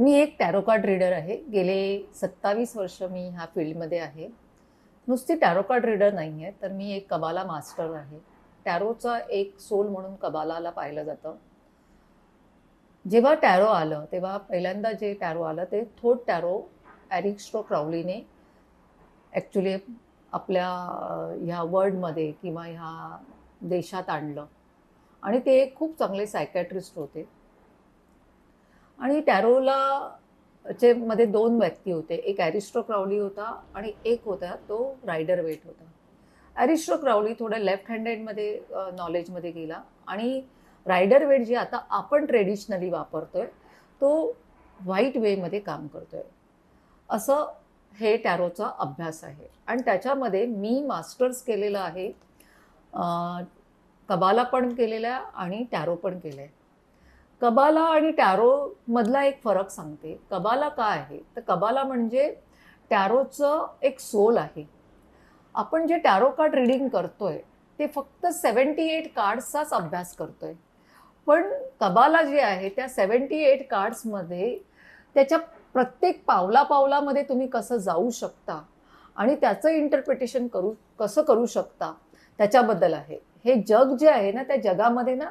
मी एक tarot card reader आहे. गेले सत्तावीस वर्ष मी ह्या फील्डमध्ये आहे. नुसती टॅरो कार्ड रीडर नाही आहे तर मी एक कबाला मास्टर आहे. टॅरोचा एक सोल म्हणून कबालाला पाहिलं जातं. जेव्हा टॅरो आलं तेव्हा पहिल्यांदा जे टॅरो आलं ते थोट टॅरो ॲरिक्स्ट्रो क्राउलीने ॲक्च्युली आपल्या ह्या वर्ल्डमध्ये किंवा ह्या देशात आणलं. आणि ते एक खूप चांगले सायकॅट्रिस्ट होते. आणि टॅरोला चे मध्ये दोन व्यक्ती होते. एक ॲरिस्ट्रो क्राउली होता आणि एक होता तो रायडर वेट होता. ॲरिस्ट्रो क्राउली थोडं लेफ्ट हँडेडमध्ये नॉलेजमध्ये गेला आणि रायडर वेट जे आता आपण ट्रेडिशनली वापरतोय तो व्हाईट वेमध्ये काम करतोय. असं हे टॅरोचा अभ्यास आहे. आणि त्याच्यामध्ये मी मास्टर्स केलेलं आहे. कबाला पण केलेला आहे आणि टॅरो पण केलं आहे कबाला आणि टॅरोमधला एक फरक सांगते. कबाला काय आहे? तर कबाला म्हणजे टॅरोचं एक सोल आहे. आपण जे टॅरो कार्ड रिडिंग करतोय ते फक्त सेवन्टी एट कार्ड्सचाच अभ्यास करतोय. पण कबाला जे आहे त्या सेवन्टी एट कार्ड्समध्ये त्याच्या प्रत्येक पावला पावलामध्ये तुम्ही कसं जाऊ शकता आणि त्याचं इंटरप्रिटेशन करू कसं करू शकता त्याच्याबद्दल आहे. हे जग जे आहे ना त्या जगामध्ये ना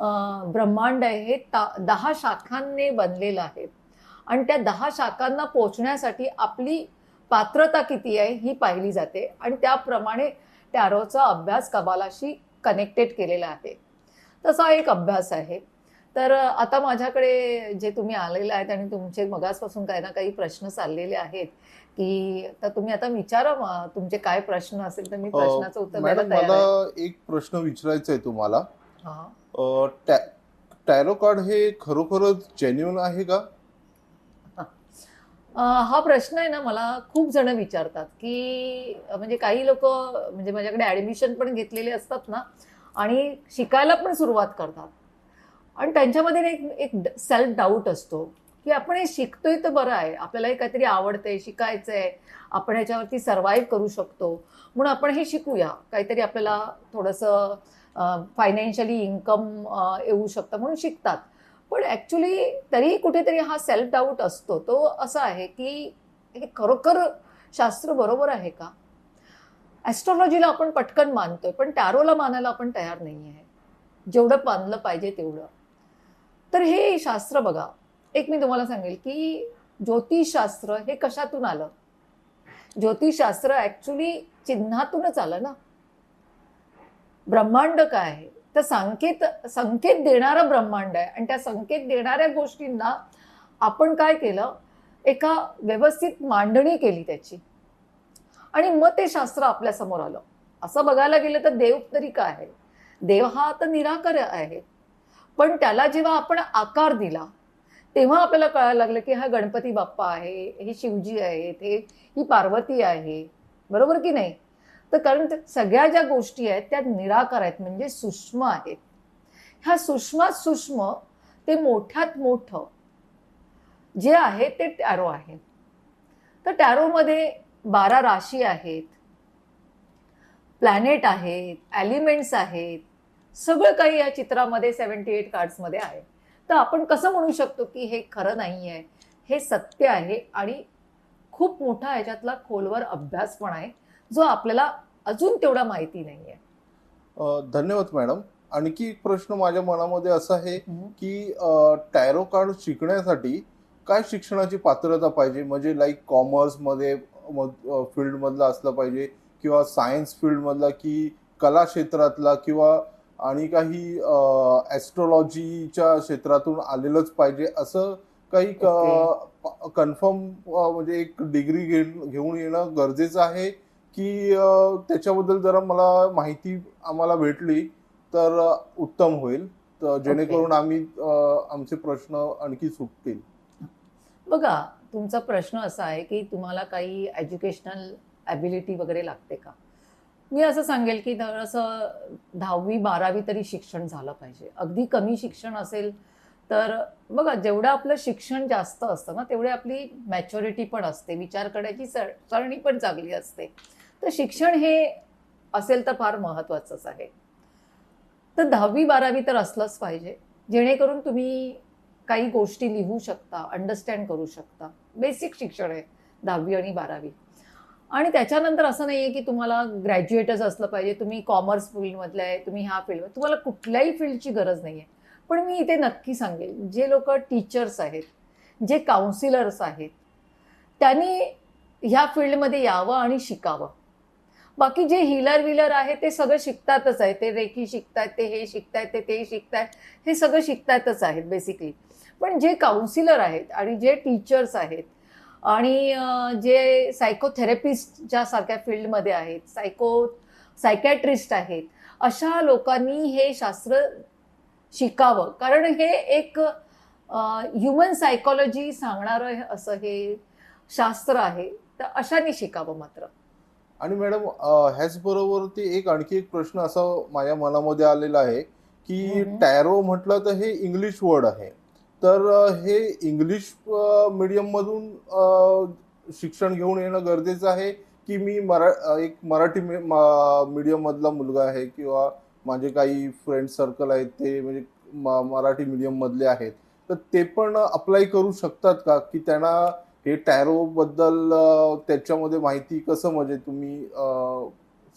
ब्रह्मांड आहे हे ता दहा शाखांनी बनलेलं आहे. आणि त्या दहा शाखांना पोचण्यासाठी आपली पात्रता किती आहे ही पाहिली जाते. आणि त्याप्रमाणे टॅरोचा अभ्यास कबालाशी कनेक्टेड केलेला आहे. तसा एक अभ्यास आहे. तर आता माझ्याकडे जे तुम्ही आलेले आहेत आणि तुमचे मगासपासून काही ना काही प्रश्न चाललेले आहेत की तर तुम्ही आता विचारा तुमचे काय प्रश्न असेल तर मी प्रश्नाचं उत्तर मला एक प्रश्न विचारायचा आहे तुम्हाला. टॅ- टॅरो कार्ड हे खरोखरच जेन्युन आहे का? हा प्रश्न आहे ना मला खूप जण विचारतात की म्हणजे काही लोक म्हणजे माझ्याकडे ऍडमिशन पण घेतलेले असतात ना आणि शिकायला पण सुरुवात करतात. आणि त्यांच्यामध्ये ना एक एक सेल्फ डाऊट असतो की आपण हे शिकतोय तर बरं आहे आपल्याला हे काहीतरी आवडतंय शिकायचं आहे आपण ह्याच्यावरती सर्व्हाइव्ह करू शकतो. म्हणून आपण हे शिकूया काहीतरी आपल्याला थोडंसं फायनान्शियली इन्कम येऊ शकतं म्हणून शिकतात. पण ॲक्च्युली तरीही कुठेतरी हा सेल्फ डाऊट असतो. तो असा आहे की हे खरोखर शास्त्र बरोबर आहे का? ॲस्ट्रॉलॉजीला आपण पटकन मानतोय पण टॅरोला मानायला आपण तयार नाही आहे जेवढं मानलं पाहिजे तेवढं. तर हे शास्त्र बघा. एक मी तुम्हाला सांगेल की ज्योतिषशास्त्र हे कशातून आलं? ज्योतिषशास्त्र ॲक्च्युली चिन्हातूनच आलं ना. ब्रह्मांड काय आहे? तर संकेत संकेत देणारं ब्रह्मांड आहे. आणि त्या संकेत देणाऱ्या गोष्टींना आपण काय केलं? एका व्यवस्थित मांडणी केली त्याची. आणि मग ते शास्त्र आपल्यासमोर आलं. असं बघायला गेलं तर देव तरी काय आहे? देव हा तर निराकार आहे. पण त्याला जेव्हा आपण आकार दिला तेव्हा आपल्याला कळायला लागलं की हा गणपती बाप्पा आहे हे शिवजी आहेत हे ही पार्वती आहे. बरोबर की नाही? तर कारण सगळ्या ज्या गोष्टी आहेत त्या निराकार आहेत म्हणजे सूक्ष्म आहेत. ह्या सूक्ष्मात सूक्ष्म ते मोठ्यात मोठं जे आहे ते टॅरो आहे. तर टॅरोमध्ये बारा राशी आहेत. प्लॅनेट आहेत ॲलिमेंट्स आहेत. सगळं काही या चित्रामध्ये सेवन्टी एट कार्ड्समध्ये आहे. तर आपण कसं म्हणू शकतो की हे खरं नाही आहे हे सत्य आहे आणि खूप मोठा ह्याच्यातला खोलवर अभ्यास पण आहे. जो आपल्याला अजून तेवढा माहिती नाही आहे अ, धन्यवाद मॅडम. आणखी एक प्रश्न माझ्या मनामध्ये असा आहे की टॅरो कार्ड शिकण्यासाठी काय शिक्षणाची पात्रता पाहिजे? म्हणजे लाईक कॉमर्समध्ये फील्डमधला असलं पाहिजे किंवा सायन्स फील्डमधला की कला क्षेत्रातला किंवा आणि काही ॲस्ट्रॉलॉजीच्या क्षेत्रातून आलेलंच पाहिजे असं काही कन्फर्म म्हणजे एक डिग्री घेऊन येणं गरजेचं आहे? की त्याच्याबद्दल जरा मला माहिती आम्हाला भेटली तर उत्तम होईल. तर जेणेकरून आम्ही आमचे प्रश्न आणखी सुटतील. बघा तुमचा प्रश्न असा आहे की तुम्हाला काही एज्युकेशनल ॲबिलिटी वगैरे लागते का? मी असं सांगेल की असं दहावी बारावी तरी शिक्षण झालं पाहिजे. अगदी कमी शिक्षण असेल तर बघा जेवढं आपलं शिक्षण जास्त असतं ना तेवढी आपली मॅच्युरिटी पण असते. विचार करण्याची सर सरणी पण चांगली असते. तर शिक्षण हे असेल तर फार महत्त्वाचंच आहे. तर दहावी बारावी तर असलंच पाहिजे. जेणेकरून तुम्ही काही गोष्टी लिहू शकता अंडरस्टँड करू शकता. बेसिक शिक्षण आहे दहावी आणि बारावी. आणि त्याच्यानंतर असं नाही आहे की तुम्हाला ग्रॅज्युएटच असलं पाहिजे तुम्ही कॉमर्स फील्डमधले आहे तुम्ही ह्या फील्ड तुम्हाला कुठल्याही फील्डची गरज नाही आहे पण मी इथे नक्की सांगेल जे लोक टीचर्स आहेत जे काउन्सिलर्स आहेत त्यांनी ह्या फील्डमध्ये यावं आणि शिकावं. बाकी जे हिलर विलर आहे ते सगळं शिकतातच आहे. ते रेखी शिकतायत ते हे शिकतायत ते ते शिकतायत हे सगळं शिकतायतच आहेत बेसिकली पण जे काउन्सिलर आहेत आणि जे टीचर्स आहेत आणि जे सायकोथेरपिस्ट ज्या सारख्या फील्डमध्ये आहेत सायको सायकॅट्रिस्ट आहेत अशा लोकांनी हे शास्त्र शिकावं. कारण हे एक ह्युमन सायकॉलॉजी सांगणारं हे- असं हे शास्त्र आहे. तर अशाने शिकावं मात्र. आणि मॅडम ह्याचबरोबर ते एक आणखी एक प्रश्न असा माझ्या मनामध्ये आलेला आहे की. टॅरो म्हटलं तर हे इंग्लिश वर्ड आहे. तर हे इंग्लिश मीडियम मधून शिक्षण घेऊन येणं गरजेचं आहे की मी मरा एक मराठी मीडियम मधला मुलगा आहे किंवा माझे काही फ्रेंड सर्कल आहेत ते म्हणजे मराठी मीडियम मधले आहेत. तर ते पण अप्लाय करू शकतात का? की त्यांना हे टॅरो बद्दल त्याच्यामध्ये माहिती कसं म्हणजे तुम्ही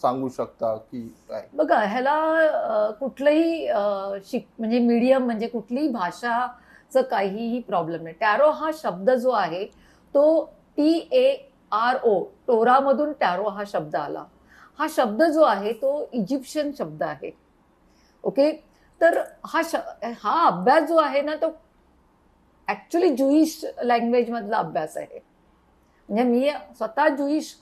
सांगू शकता की काय? बघा ह्याला कुठलंही शिक म्हणजे मीडियम म्हणजे कुठलीही भाषाचं काहीही प्रॉब्लेम नाही. टॅरो हा शब्द जो आहे तो टी ए आर ओ टोरामधून टॅरो हा शब्द आला. हा शब्द जो आहे तो इजिप्शियन शब्द आहे. ओके तर हा श हा अभ्यास जो आहे ना तो ॲक्च्युली जुईश लँग्वेजमधला अभ्यास आहे. म्हणजे मी स्वतः जुईश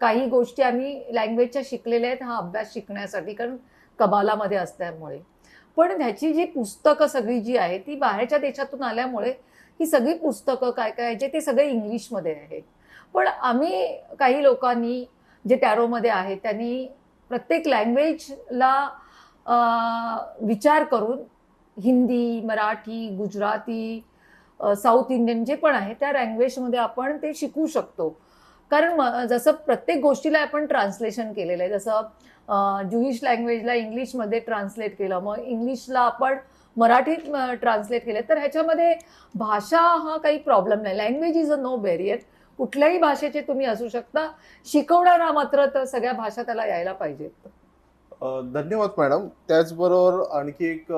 काही गोष्टी आम्ही लँग्वेजच्या शिकलेल्या आहेत हा अभ्यास शिकण्यासाठी कारण कबालामध्ये असल्यामुळे. पण ह्याची जी पुस्तकं सगळी जी आहे ती बाहेरच्या देशातून आल्यामुळे ही सगळी पुस्तकं काय काय जे ते सगळे इंग्लिशमध्ये आहेत. पण आम्ही काही लोकांनी जे टॅरोमध्ये आहेत त्यांनी प्रत्येक लँग्वेजला विचार करून हिंदी मराठी गुजराती साऊथ इंडियन जे पण आहे त्या लँग्वेजमध्ये आपण ते शिकू शकतो. कारण जसं प्रत्येक गोष्टीला आपण ट्रान्सलेशन केलेलं आहे. जसं ज्युईश लँग्वेजला इंग्लिशमध्ये ट्रान्सलेट केलं मग इंग्लिशला आपण मराठीत ट्रान्सलेट केलं तर ह्याच्यामध्ये भाषा हा काही प्रॉब्लेम नाही. Language is a no barrier कुठल्याही भाषेचे तुम्ही असू शकता. शिकवणारा मात्र तर सगळ्या भाषा त्याला यायला पाहिजेत. धन्यवाद मॅडम. त्याचबरोबर आणखी एक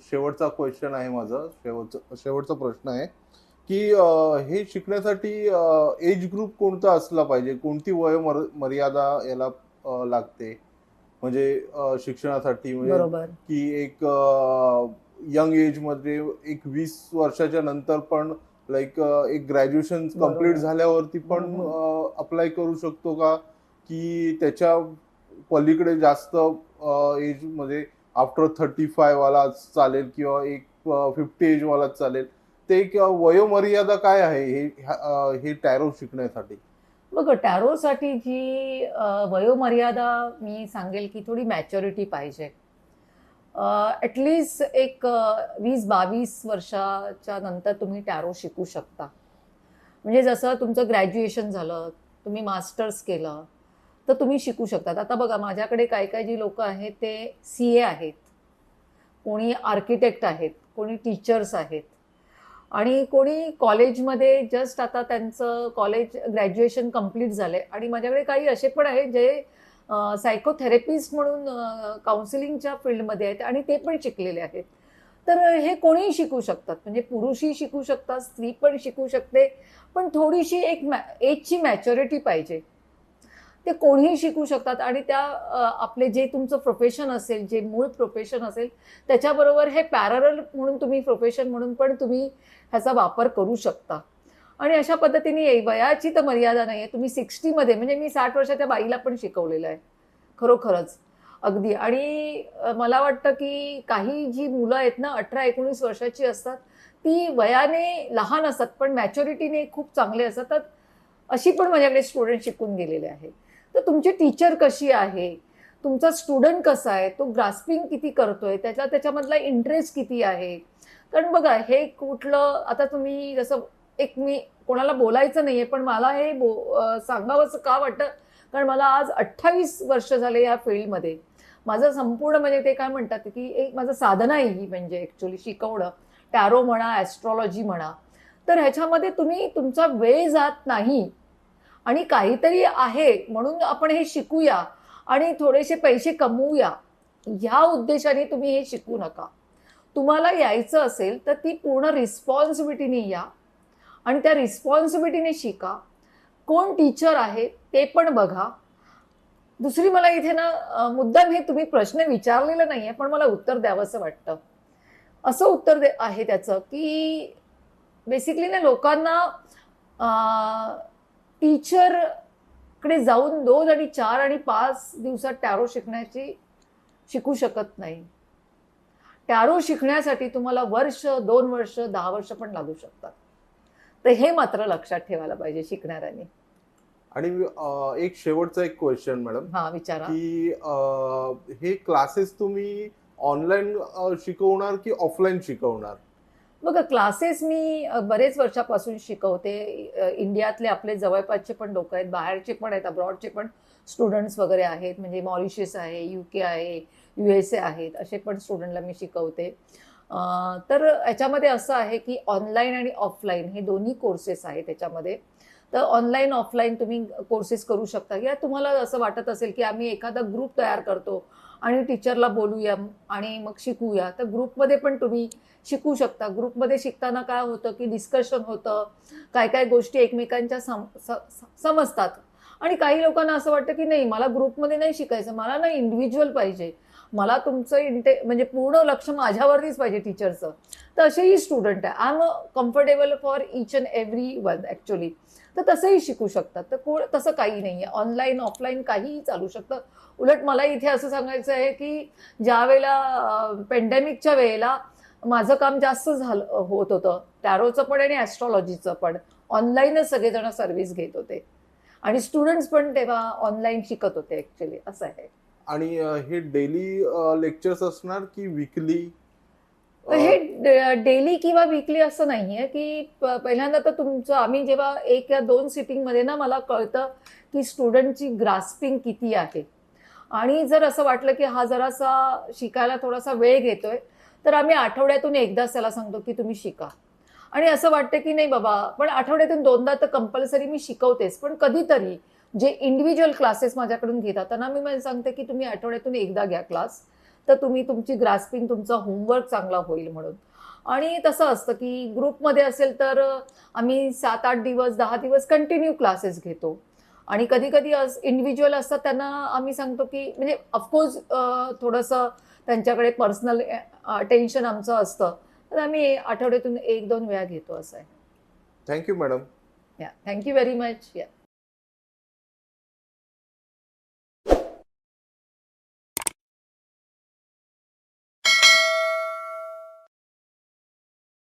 शेवटचा क्वेश्चन आहे माझा. शेवटचा शेवटचा प्रश्न आहे की हे शिकण्यासाठी एज ग्रुप कोणता असला पाहिजे? कोणती वय मर- मर्यादा याला लागते? म्हणजे शिक्षणासाठी म्हणजे की एक यंग एजमध्ये एक वीस वर्षाच्या नंतर पण लाईक एक ग्रॅज्युएशन. कंप्लीट झाल्यावरती पण. अप्लाय करू शकतो का? की त्याच्या पलीकडे जास्त एजमध्ये आफ्टर थर्टी फाय वाला चालेल किंवा एक फिफ्टी एज वाला चालेल. ते एक वयोमर्यादा काय आहे हे हे टॅरो शिकण्यासाठी? बघ टॅरोसाठी जी वयोमर्यादा मी सांगेल की थोडी मॅच्युरिटी पाहिजे. ॲटलिस्ट एक वीस बावीस वर्षाच्या नंतर तुम्ही टॅरो शिकू शकता. म्हणजे जसं तुमचं ग्रॅज्युएशन झालं तुम्ही मास्टर्स केलं तर तुम्ही शिकू शकतात. आता बघा माझ्याकडे काय काय जी लोकं आहेत ते सी ए आहेत. कोणी आर्किटेक्ट आहेत कोणी टीचर्स आहेत. आणि कोणी कॉलेजमध्ये जस्ट आता त्यांचं कॉलेज ग्रॅज्युएशन कंप्लीट आहे आणि माझ्याकडे काही असे पण आहेत जे सायकोथेरपिस्ट म्हणून काउन्सिलिंगच्या फील्डमध्ये आहेत आणि ते पण शिकलेले आहेत. तर हे कोणीही शिकू शकतात. म्हणजे पुरुषही शिकू शकतात स्त्री पण शिकू शकते. पण थोडीशी एक मॅ एजची मॅच्युरिटी पाहिजे. ते कोणीही शिकू शकतात. आणि त्या आपले जे तुमचं प्रोफेशन असेल जे मूळ प्रोफेशन असेल त्याच्याबरोबर हे पॅरल म्हणून तुम्ही प्रोफेशन म्हणून पण तुम्ही ह्याचा वापर करू शकता. आणि अशा पद्धतीने वयाची तर मर्यादा नाही आहे तुम्ही सिक्स्टीमध्ये म्हणजे मी साठ वर्षाच्या बाईला पण शिकवलेलं आहे. खरोखरच. अगदी. आणि मला वाटतं की काही जी मुलं आहेत ना अठरा एकोणीस वर्षाची असतात ती वयाने लहान असतात पण मॅच्युरिटीने खूप चांगले असतात. तर अशी पण माझ्याकडे स्टुडंट शिकून गेलेले आहेत तर तुमची टीचर कशी आहे? तुमचा स्टुडंट कसा आहे? तो ग्रास्पिंग किती करतोय? त्याचा त्याच्यामधला इंटरेस्ट किती आहे? कारण बघा हे कुठलं आता तुम्ही जसं एक मी कोणाला बोलायचं नाही आहे पण मला हे बो सांगावंसं का वाटतं? कारण मला आज अठ्ठावीस वर्ष झाले या फील्डमध्ये. माझं संपूर्ण म्हणजे ते काय म्हणतात की एक माझं साधना आहे ही म्हणजे ॲक्च्युली शिकवणं. टॅरो म्हणा ॲस्ट्रॉलॉजी म्हणा. तर ह्याच्यामध्ये तुम्ही तुमचा वेळ जात नाही. आणि काहीतरी आहे म्हणून आपण हे शिकूया आणि थोडेसे पैसे कमवूया. ह्या उद्देशाने तुम्ही हे शिकू नका. तुम्हाला यायचं असेल तर ती पूर्ण रिस्पॉन्सिबिलिटीने या आणि त्या रिस्पॉन्सिबिलिटीने शिका. कोण टीचर आहे ते पण बघा. दुसरी मला इथे ना मुद्दाम हे तुम्ही प्रश्न विचारलेला नाही आहे पण मला उत्तर द्यावं असं वाटतं. असं उत्तर दे आहे त्याचं की बेसिकली ना लोकांना टीचरकडे जाऊन दोन आणि चार आणि पाच दिवसात टॅरो शिकण्याची शिकू शकत नाही. टॅरो शिकण्यासाठी तुम्हाला वर्ष दोन वर्ष दहा वर्ष पण लागू शकतात. तर हे मात्र लक्षात ठेवायला पाहिजे शिकणाऱ्यांनी. आणि एक शेवटचा एक क्वेश्चन मॅडम हा विचारा. की हे क्लासेस तुम्ही ऑनलाईन शिकवणार की ऑफलाईन शिकवणार? बघा क्लासेस मी बरेच वर्षापासून शिकवते. इंडियातले आपले जवळपासचे पण लोक आहेत बाहेरचे पण आहेत अब्रॉडचे पण स्टुडंट्स वगैरे आहेत. म्हणजे मॉरिशियस आहे यू के आहे यू एस ए आहेत असे पण स्टुडंटला मी शिकवते. तर याच्यामध्ये असं आहे की ऑनलाईन आणि ऑफलाईन हे दोन्ही कोर्सेस आहेत त्याच्यामध्ये तर ऑनलाईन ऑफलाईन तुम्ही कोर्सेस करू शकता. किंवा तुम्हाला असं वाटत असेल की आम्ही एखादा ग्रुप तयार करतो आणि टीचरला बोलूया आणि मग शिकूया. तर ग्रुपमध्ये पण तुम्ही शिकू शकता. ग्रुपमध्ये शिकताना काय होतं की डिस्कशन होतं. काय काय गोष्टी एकमेकांच्या सम समजतात. आणि काही लोकांना असं वाटतं की नाही मला ग्रुपमध्ये नाही शिकायचं. मला ना इंडिव्हिज्युअल पाहिजे. मला तुमचं इंटे म्हणजे पूर्ण लक्ष माझ्यावरतीच पाहिजे टीचरचं तर असेही स्टुडंट आहे. I am comfortable for each and every one actually तर तसंही शिकू शकतात. तर कोण तसं काही नाही आहे ऑनलाईन ऑफलाईन काहीही चालू शकतं. उलट मला इथे असं सांगायचं आहे की ज्या वेळेला पेंडेमिकच्या वेळेला माझं काम जास्त झालं होत होतं टॅरोचं पण आणि ॲस्ट्रॉलॉजीचं पण ऑनलाईनच सगळेजण सर्व्हिस घेत होते. आणि स्टुडंट्स पण तेव्हा ऑनलाईन शिकत होते ॲक्च्युली असं आहे. आणि हे डेली लेक्चर्स असणार की विकली? हे डेली किंवा विकली असं नाहीये की पहिल्यांदा तर तुमचं आम्ही जेव्हा एक या दोन सिटिंगमध्ये ना मला कळतं की स्टुडंटची ग्रास्पिंग किती आहे. आणि जर असं वाटलं की हा जरासा शिकायला थोडासा वेळ घेतोय तर आम्ही आठवड्यातून एकदाच त्याला सांगतो की तुम्ही शिका. आणि असं वाटतं की नाही बाबा पण आठवड्यातून दोनदा तर कंपल्सरी मी शिकवतेच पण कधीतरी. जे इंडिव्हिज्युअल क्लासेस माझ्याकडून घेतात त्यांना मी म्हणजे सांगते की तुम्ही आठवड्यातून एकदा घ्या क्लास तर तुम्ही तुमची ग्रास्पिंग तुमचा होमवर्क चांगला होईल म्हणून. आणि तसं असतं की ग्रुपमध्ये असेल तर आम्ही सात आठ दिवस दहा दिवस कंटिन्यू क्लासेस घेतो. आणि कधी कधी इंडिव्हिज्युअल असतात त्यांना आम्ही सांगतो की म्हणजे ऑफकोर्स थोडंसं त्यांच्याकडे पर्सनल टेन्शन आमचं असतं. तर आम्ही आठवड्यातून एक दोन वेळा घेतो असं आहे. थँक्यू मॅडम या थँक्यू व्हेरी मच या